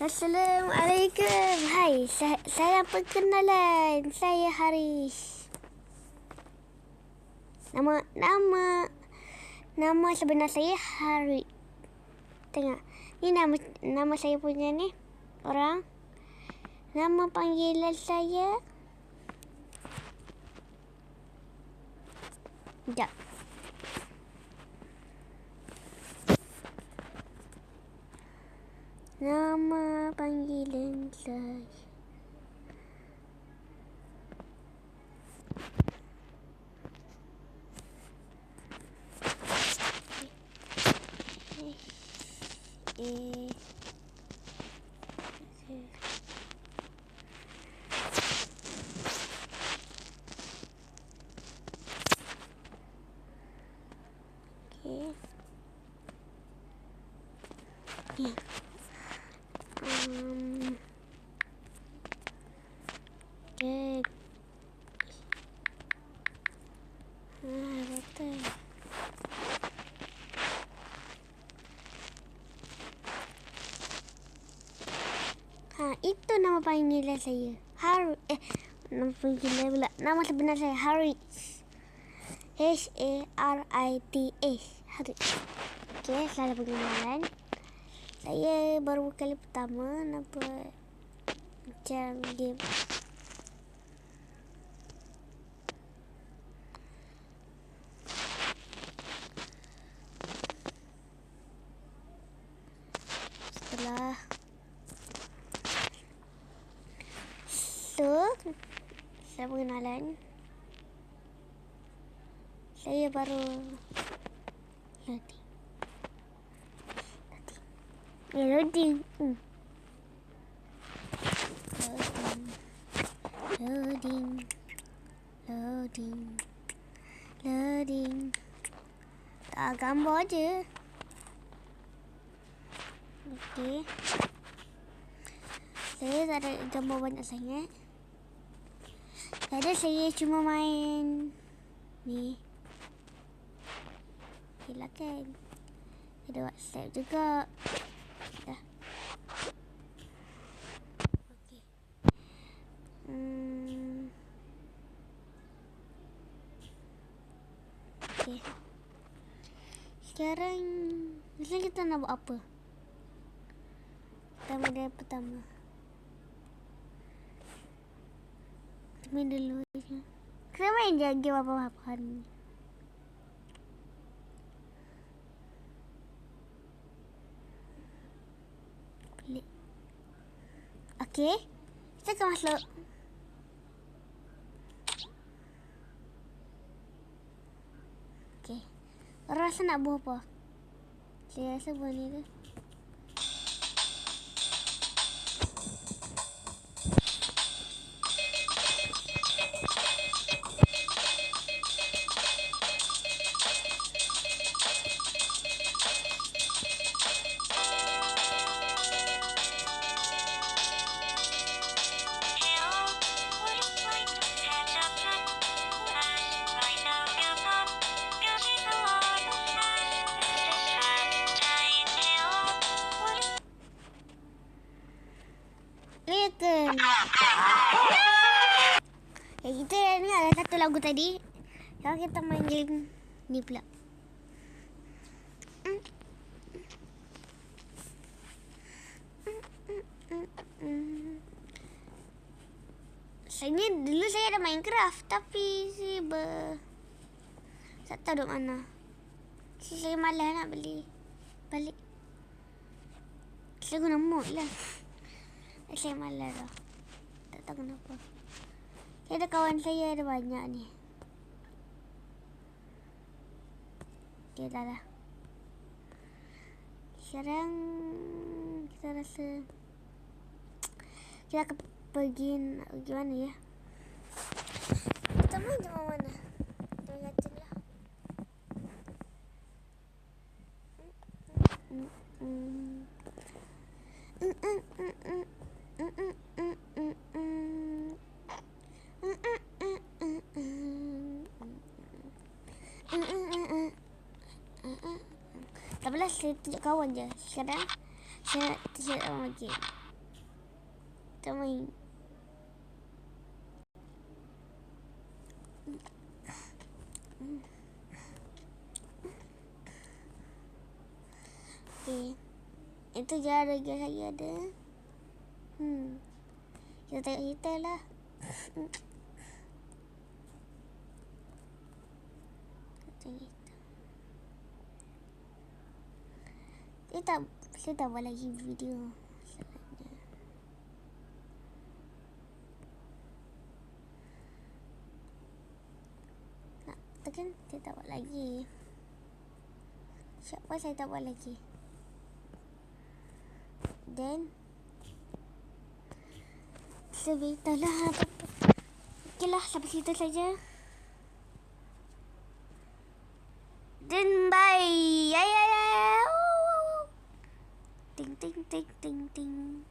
Assalamualaikum. Hai, saya, saya perkenalan. Saya Haris. Nama nama nama sebenar saya Hari. Tengok. Ni nama nama saya punya ni. Orang. Nama panggilan saya. Sekejap. Nama panggilan saya. Eh. Okay. Yeah. Ha, itu nama panggilan saya. Har eh nama panggilan pula. Nama sebenar saya Haris. H A R I T S. Haris. Okey, salah pengenalan. Saya baru kali pertama nampak macam game. Setelah So, saya pengenalan. Saya baru loading. Loading. Hmm. Loading. Loading. Loading. Loading. Tak gambar je. Okey. Saya tak ada gambar banyak sangat. Ada saya cuma main ni. Silakan. Ada WhatsApp juga. Dah. Okey. Hmm. Okey. Sekarang sekarang kita nak buat apa? Pertama dari pertama. Kita main dulu. Kita main je game apa-apa ni. Okey. Kita akan masuk. Okey. Rasa nak buat apa? Saya rasa buat ni tu. Listen. Ya, kita ni ada satu lagu tadi. Sekarang kita main game ni pula. Saya dulu saya ada Minecraft tapi si ber tak tahu mana. Si saya malas nak beli. Balik. Saya guna mod lah. Saya malas. Tak tahu kenapa. Ada kawan saya ada banyak ni. Okay, dah lah. Sekarang kita rasa kita akan pergi nak pergi mana ya? Kita main di mana? Kita kata lah. Mm, mm. Mm, Tak apalah, saya tunjuk kawan je. Sekarang, saya tunjuk orang lagi. Kita main. Okay. Itu cara dia saya ada. Hmm. Kita tengok cerita lah. Saya tak, saya tak buat lagi video. Tekan, saya tak buat lagi. Siapa saya tak buat lagi? Then Lebih tak lah Okay lah Sampai situ saja Then bye Ya ya ya Ting ting ting ting ting